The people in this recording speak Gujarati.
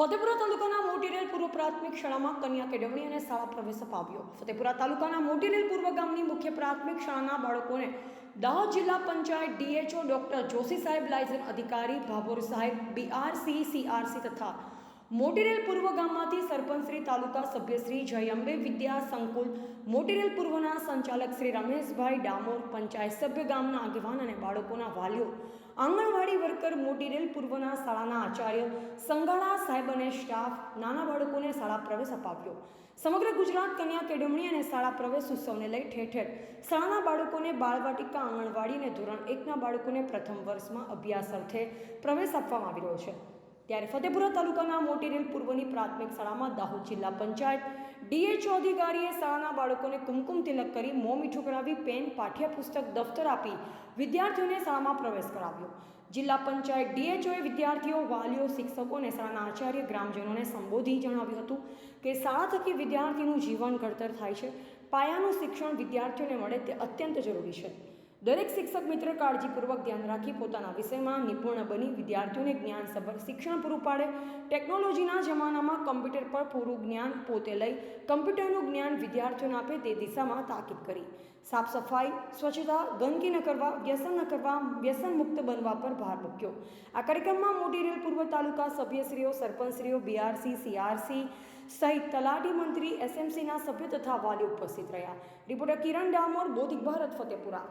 ફતેપુરા તાલુકાના મોટીરેલ પૂર્વ પ્રાથમિક શાળામાં કન્યા કેળવણી અને શાળા પ્રવેશ અપાવ્યો. ફતેપુરા તાલુકાના મોટીરેલ પૂર્વ ગામની મુખ્ય પ્રાથમિક શાળાના બાળકોને દાહોદ જિલ્લા પંચાયત ડીએચઓ ડોક્ટર જોશી સાહેબ લાયઝન અધિકારી ભાભોર સાહેબ બીઆરસી સીઆરસી તથા મોટીરેલ પૂર્વ ગામમાંથી સરપંચ શ્રી તાલુકા સભ્ય શ્રી જય વિદ્યા સંકુલ મોટીરેલ પૂર્વના સંચાલક શ્રી રમેશભાઈ ડામોર, પંચાયત સભ્ય ગામના આગેવાન અને બાળકોના વાલીઓ, આંગણવાડી વર્કર મોટીરેલ પૂર્વના શાળાના આચાર્ય, સંગાળા સાહેબ અને સ્ટાફ, નાના બાળકોને શાળા પ્રવેશ અપાવ્યો. સમગ્ર ગુજરાત કન્યા કેળવણી અને શાળા પ્રવેશ ઉત્સવને લઈ ઠેર ઠેર શાળાના બાળકોને બાળવાટિકા આંગણવાડી અને ધોરણ એકના બાળકોને પ્રથમ વર્ષમાં અભ્યાસ અર્થે પ્રવેશ આપવામાં આવી રહ્યો છે. ત્યારે ફતેપુરા તાલુકાના મોટીરેલ પૂર્વની પ્રાથમિક શાળામાં દાહોદ જિલ્લા પંચાયત ડીએચઓ અધિકારીએ શાળાના બાળકોને કુમકુમ તિલક કરી મોં મીઠું કરાવી પેન, પાઠ્યપુસ્તક, દફતર આપી વિદ્યાર્થીઓને શાળામાં પ્રવેશ કરાવ્યો. જિલ્લા પંચાયત ડીએચઓએ વિદ્યાર્થીઓ, વાલીઓ, શિક્ષકો અને શાળાના આચાર્ય, ગ્રામજનોને સંબોધી જણાવ્યું હતું કે શાળા થકી વિદ્યાર્થીનું જીવન ઘડતર થાય છે. પાયાનું શિક્ષણ વિદ્યાર્થીઓને મળે તે અત્યંત જરૂરી છે. દરેક શિક્ષક મિત્ર કાળજીપૂર્વક ધ્યાન રાખી પોતાના વિષયમાં નિપુણ બની વિદ્યાર્થીઓને જ્ઞાનસભર શિક્ષણ પૂરું પાડે. ટેકનોલોજીના જમાનામાં કમ્પ્યુટર પર પૂરું જ્ઞાન પોતે લઈ કમ્પ્યુટરનું જ્ઞાન વિદ્યાર્થીઓને આપે તે દિશામાં તાકીદ કરી. સાફ સફાઈ, સ્વચ્છતા, ગંદકી ન કરવા, વ્યસન ન કરવા, વ્યસન મુક્ત બનવા પર ભાર મૂક્યો. આ કાર્યક્રમમાં મોટી રેલ પૂર્વ તાલુકા સભ્યશ્રીઓ, સરપંચશ્રીઓ બીઆરસી સીઆરસી સહિત તલાટી મંત્રી એસએમસીના સભ્યો તથા વાલી ઉપસ્થિત રહ્યા. રિપોર્ટર કિરણ ડામોર, બોધિક ભારત, ફતેપુરા.